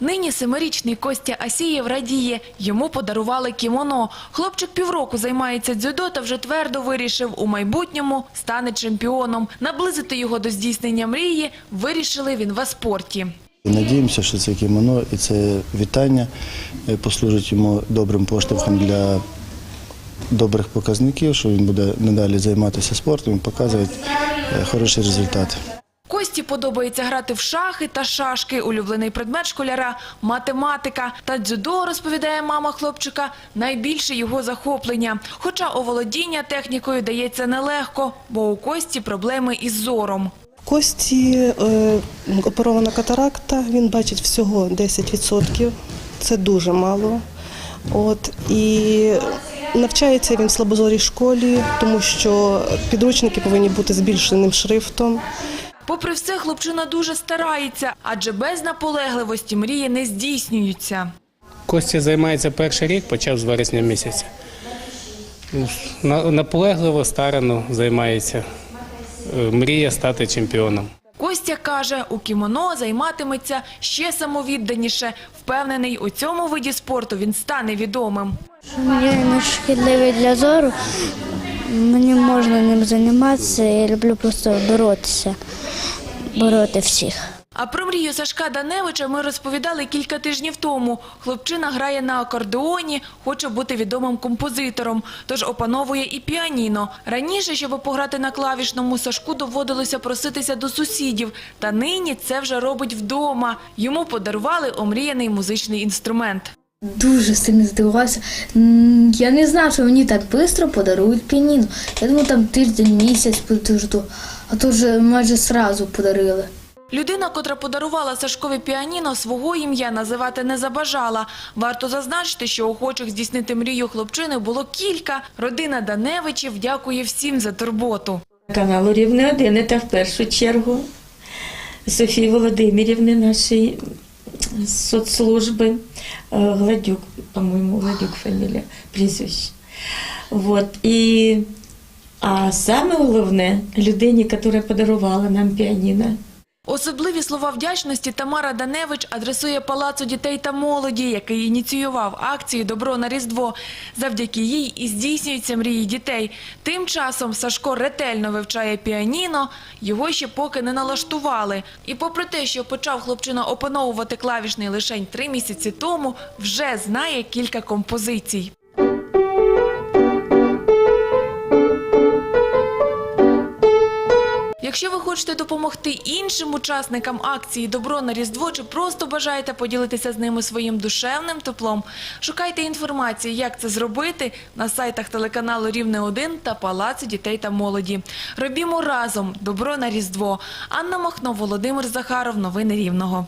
Нині семирічний Костя Асієв радіє. Йому подарували кімоно. Хлопчик півроку займається дзюдо та вже твердо вирішив, у майбутньому стане чемпіоном. Наблизити його до здійснення мрії вирішили в інваспорті. Надіємося, що це кімоно і це вітання е, послужить йому добрим поштовхом для добрих показників, що він буде надалі займатися спортом і показувати е, хороші результати. Кості подобається грати в шахи та шашки. Улюблений предмет школяра – математика. Та дзюдо, розповідає мама хлопчика, найбільше його захоплення. Хоча оволодіння технікою дається нелегко, бо у Кості проблеми із зором. Кості е, оперована катаракта, він бачить всього 10%. Це дуже мало. От, і навчається він в слабозорій школі, тому що підручники повинні бути збільшеним шрифтом. Попри все, хлопчина дуже старається, адже без наполегливості мрії не здійснюються. Костя займається перший рік, почав з вересня місяця. На- Наполегливо, старано займається. Е, Мріє стати чемпіоном. Костя каже, у кімоно займатиметься ще самовідданіше. Впевнений, у цьому виді спорту він стане відомим. Я не шкідливий для зору. Мені можна ним займатися. Я люблю просто боротися, бороти всіх. А про мрію Сашка Даневича ми розповідали кілька тижнів тому. Хлопчина грає на акордеоні, хоче бути відомим композитором, тож опановує і піаніно. Раніше, щоб пограти на клавішному, Сашку доводилося проситися до сусідів. Та нині це вже робить вдома. Йому подарували омріяний музичний інструмент. Дуже сильно здивувався. Я не знав, що мені так швидко подарують піаніно. Я думав, там тиждень, місяць подожду, а то вже майже сразу подарили. Людина, котра подарувала Сашкові піаніно, свого ім'я називати не забажала. Варто зазначити, що охочих здійснити мрію хлопчини було кілька. Родина Даневичів дякує всім за турботу. каналу Рівне 1 та в першу чергу Софії Володимирівни, нашої соцслужби, е, Гладюк, по-моєму, Гладюк фамілія, прізвище. Вот. І, а саме головне людині, яка подарувала нам піаніно. Особливі слова вдячності Тамара Даневич адресує Палацу дітей та молоді, який ініціював акцію Добро на Різдво. Завдяки їй і здійснюються мрії дітей. Тим часом Сашко ретельно вивчає піаніно, його ще поки не налаштували. І попри те, що почав хлопчина опановувати клавішний лишень три місяці тому, вже знає кілька композицій. Якщо ви хочете допомогти іншим учасникам акції Добро на Різдво чи просто бажаєте поділитися з ними своїм душевним теплом, шукайте інформацію, як це зробити на сайтах телеканалу Рівне 1 та Палацу дітей та молоді. Робімо разом добро на Різдво. Анна Махно, Володимир Захаров. Новини Рівного.